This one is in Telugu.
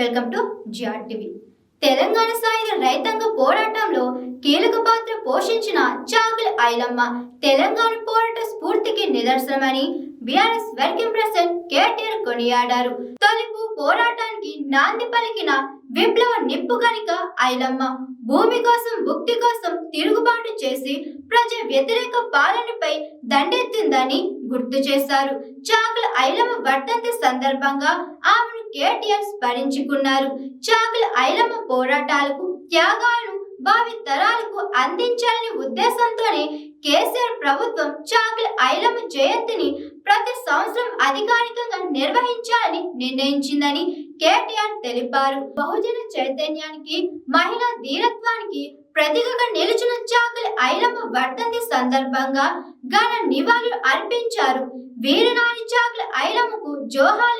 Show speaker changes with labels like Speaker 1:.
Speaker 1: Welcome to GR TV. Telangana సాయుధ రైతాంగ పోరాటంలో కీలక పాత్ర పోషించిన చాకుల ఐలమ్మ తెలంగాణ పోరాట స్ఫూర్తికి నిదర్శనమని బీఆర్ఎస్ వర్కింగ్ ప్రెసిడెంట్ కేటీఆర్ కొనియాడారు. తొలిపు పోరాటానికి నాంది పలికిన విప్లవ నిప్పు కనుక ఐలమ్మ భూమి కోసం భుక్తి కోసం తిరుగుబాటు చేసి ప్రజా వ్యతిరేక పాలనపై దండెత్తిందని గుర్తు చేశారు. చాకుల ఐలమ్మ వర్ధంతి సందర్భంగా ఆమెను కేటీఆర్ స్మరించుకున్నారు. చాకుల ఐలమ్మ పోరాటాలకు త్యాగాలను భావి తరాలకు అందించాలనే ఉద్దేశంతోనే కేసీఆర్ ప్రభుత్వం చాకుల ఐలమ్మ జయంతిని ప్రతి సంవత్సరం అధికారికంగా నిర్వహించాలని నిర్ణయించిందని కేటీఆర్ తెలిపారు. బహుజన చైతన్యానికి మహిళా ధీరత్వానికి ప్రతీకగా నిలిచిన చాకలి ఐలమ్మ వర్ధంతి సందర్భంగా ఘన నివాళులు అర్పించారు. వీరనారి చాకలి ఐలమ్మకు జోహాలు